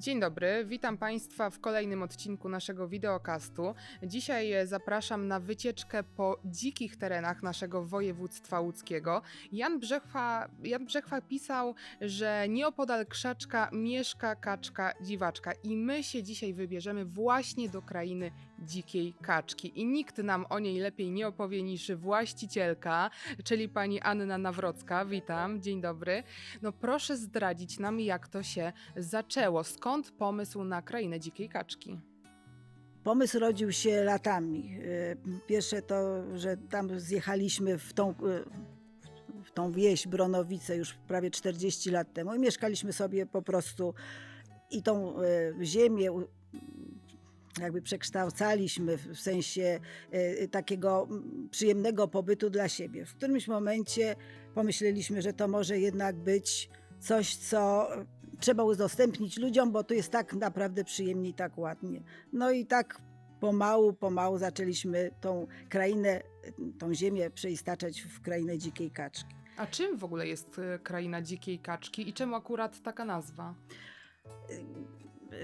Dzień dobry, witam Państwa w kolejnym odcinku naszego wideokastu. Dzisiaj e, zapraszam na wycieczkę po dzikich terenach naszego województwa łódzkiego. Jan Brzechwa, Jan Brzechwa pisał, że nieopodal krzaczka mieszka kaczka dziwaczka i my się dzisiaj wybierzemy właśnie do krainy dzikiej kaczki. I nikt nam o niej lepiej nie opowie niż właścicielka, czyli pani Anna Nawrocka. Witam, dzień dobry. No proszę zdradzić nam, jak to się zaczęło. Skąd pomysł na krainę dzikiej kaczki? Pomysł rodził się latami. Y, Pierwsze to, że tam zjechaliśmy w tą, y, w tą wieś Bronowice już prawie 40 lat temu i mieszkaliśmy sobie po prostu i tą y, ziemię jakby przekształcaliśmy w sensie takiego przyjemnego pobytu dla siebie. W którymś momencie pomyśleliśmy, że to może jednak być coś, co trzeba udostępnić ludziom, bo tu jest tak naprawdę przyjemnie i tak ładnie. No i tak pomału, pomału zaczęliśmy tą krainę, tą ziemię przeistaczać w krainę dzikiej kaczki. A czym w ogóle jest e, kraina dzikiej kaczki i czemu akurat taka nazwa?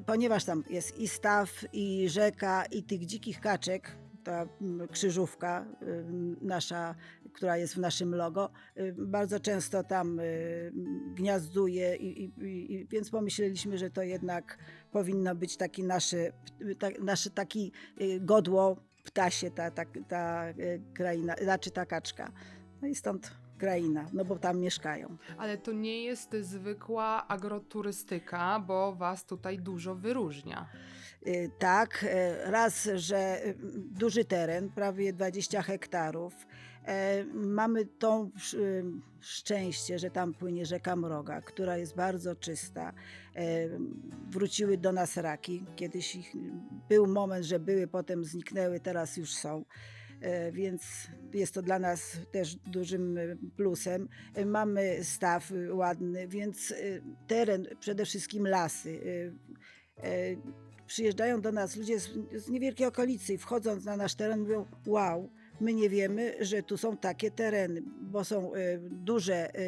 Ponieważ tam jest i staw, i rzeka, i tych dzikich kaczek, ta mm, krzyżówka y, nasza, która jest w naszym logo, y, bardzo często tam y, gniazduje, i, i, i, więc pomyśleliśmy, że to jednak powinno być taki nasze, ta, nasze taki godło ptasie, ta, ta, ta y, kraina, znaczy ta kaczka. No i stąd kraina, no bo tam mieszkają. Ale to nie jest zwykła agroturystyka, bo was tutaj dużo wyróżnia. Y, Tak, y, raz, że y, duży teren, prawie 20 hektarów. Mamy to sz- szczęście, że tam płynie rzeka Mroga, która jest bardzo czysta. Wróciły do nas raki. Kiedyś ich był moment, że były, potem zniknęły, teraz już są. E, Więc jest to dla nas też dużym y, plusem. E, Mamy staw ładny, więc teren, przede wszystkim lasy. e, przyjeżdżają do nas ludzie z, niewielkiej okolicy i wchodząc na nasz teren mówią wow, my nie wiemy, że tu są takie tereny, bo są e, duże e,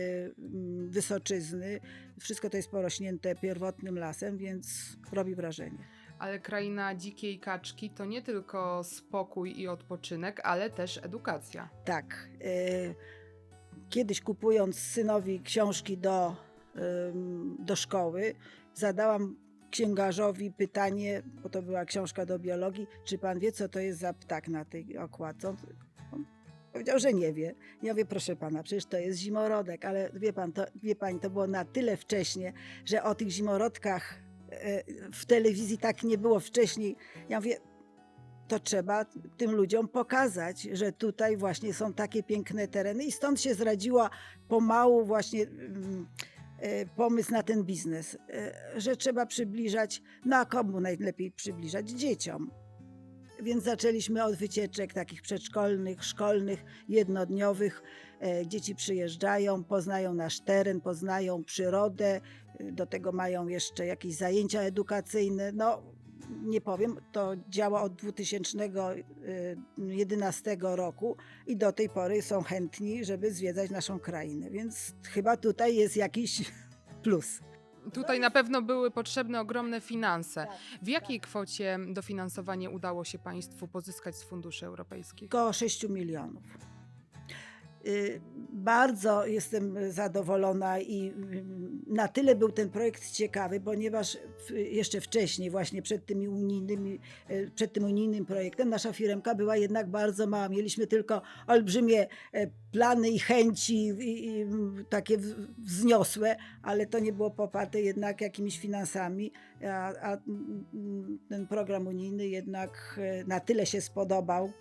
wysoczyzny, wszystko to jest porośnięte pierwotnym lasem, więc robi wrażenie. Ale kraina dzikiej kaczki to nie tylko spokój i odpoczynek, ale też edukacja. Tak. e, Kiedyś kupując synowi książki do, do szkoły, zadałam księgarzowi pytanie, bo to była książka do biologii, czy pan wie, co to jest za ptak na tej okładce? On powiedział, że nie wie. Ja mówię, proszę pana, przecież to jest zimorodek, ale wie pan, to, wie pani, to było na tyle wcześnie, że o tych zimorodkach w telewizji tak nie było wcześniej. Ja mówię, to trzeba tym ludziom pokazać, że tutaj właśnie są takie piękne tereny i stąd się zradziła pomału właśnie mm, e, pomysł na ten biznes, e, że trzeba przybliżać, no a komu najlepiej przybliżać? Dzieciom. Więc zaczęliśmy od wycieczek takich przedszkolnych, szkolnych, jednodniowych. E, Dzieci przyjeżdżają, poznają nasz teren, poznają przyrodę, e, do tego mają jeszcze jakieś zajęcia edukacyjne. No, nie powiem, to działa od 2011 roku i do tej pory są chętni, żeby zwiedzać naszą krainę, więc chyba tutaj jest jakiś plus. Tutaj na pewno były potrzebne ogromne finanse. W jakiej kwocie dofinansowanie udało się Państwu pozyskać z funduszy europejskich? Około 6 milionów. Y, Bardzo jestem zadowolona i mm, na tyle był ten projekt ciekawy, ponieważ jeszcze wcześniej, właśnie przed, tymi unijnymi, y, przed tym unijnym projektem, nasza firmka była jednak bardzo mała. Mieliśmy tylko olbrzymie e, plany i chęci i, i takie wzniosłe, ale to nie było poparte jednak jakimiś finansami, a, a ten program unijny jednak e, na tyle się spodobał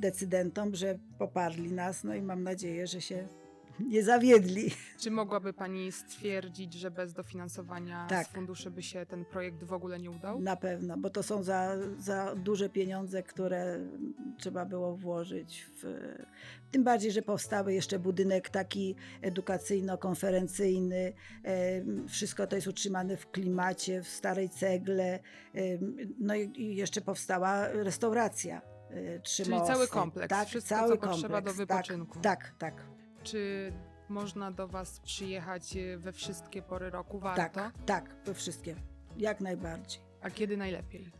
decydentom, że poparli nas, no i mam nadzieję, że się nie zawiedli. Czy mogłaby Pani stwierdzić, że bez dofinansowania Tak. z funduszy by się ten projekt w ogóle nie udał? Na pewno, bo to są za, za duże pieniądze, które trzeba było włożyć w. Tym bardziej, że powstały jeszcze budynek taki edukacyjno-konferencyjny. em, Wszystko to jest utrzymane w klimacie, w starej cegle. em, No i jeszcze powstała restauracja. E, Trzy Czyli cały kompleks, Tak, wszystko, cały co potrzeba do kompleks, wypoczynku. Tak, tak, tak. Czy można do Was przyjechać e, we wszystkie pory roku? Warto? Tak, tak, we wszystkie. jak najbardziej. A kiedy najlepiej?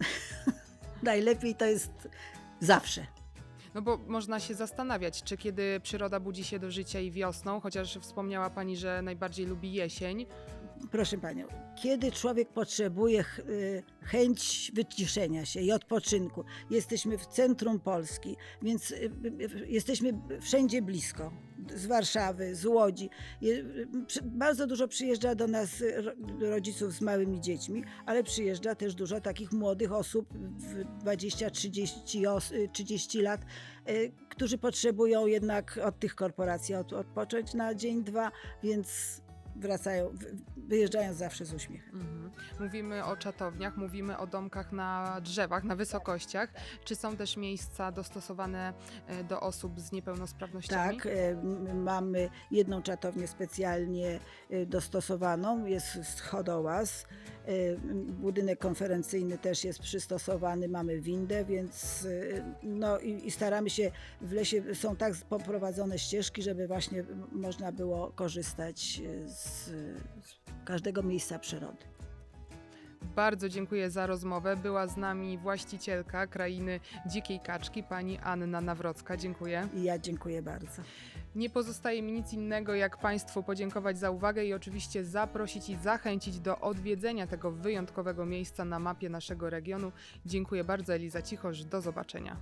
Najlepiej to jest zawsze. No bo można się zastanawiać, czy kiedy przyroda budzi się do życia i wiosną, chociaż wspomniała Pani, że najbardziej lubi jesień, Proszę panią, kiedy człowiek potrzebuje ch- y, chęć wyciszenia się i odpoczynku, jesteśmy w centrum Polski, więc y, y, jesteśmy wszędzie blisko. Z Warszawy, z Łodzi. Bardzo dużo przyjeżdża do nas ro- rodziców z małymi dziećmi, ale przyjeżdża też dużo takich młodych osób w 20-30 os- y, 30 lat, którzy potrzebują jednak od tych korporacji od, odpocząć na dzień, dwa, więc wracają, wy- wyjeżdżają zawsze z uśmiechem. Mhm. Mówimy o czatowniach, mówimy o domkach na drzewach, na wysokościach. Czy są też miejsca dostosowane e, do osób z niepełnosprawnościami? Tak, e, mamy jedną czatownię specjalnie e, dostosowaną, jest schodołaz. Budynek konferencyjny też jest przystosowany, mamy windę, więc no i, i staramy się, w lesie są tak poprowadzone ścieżki, żeby właśnie można było korzystać e, z, z każdego miejsca przyrody. Bardzo dziękuję za rozmowę. Była z nami właścicielka krainy Dzikiej Kaczki, pani Anna Nawrocka. Dziękuję. I ja dziękuję bardzo. Nie pozostaje mi nic innego, jak Państwu podziękować za uwagę i oczywiście zaprosić i zachęcić do odwiedzenia tego wyjątkowego miejsca na mapie naszego regionu. Dziękuję bardzo, Eliza Cichosz. Do zobaczenia.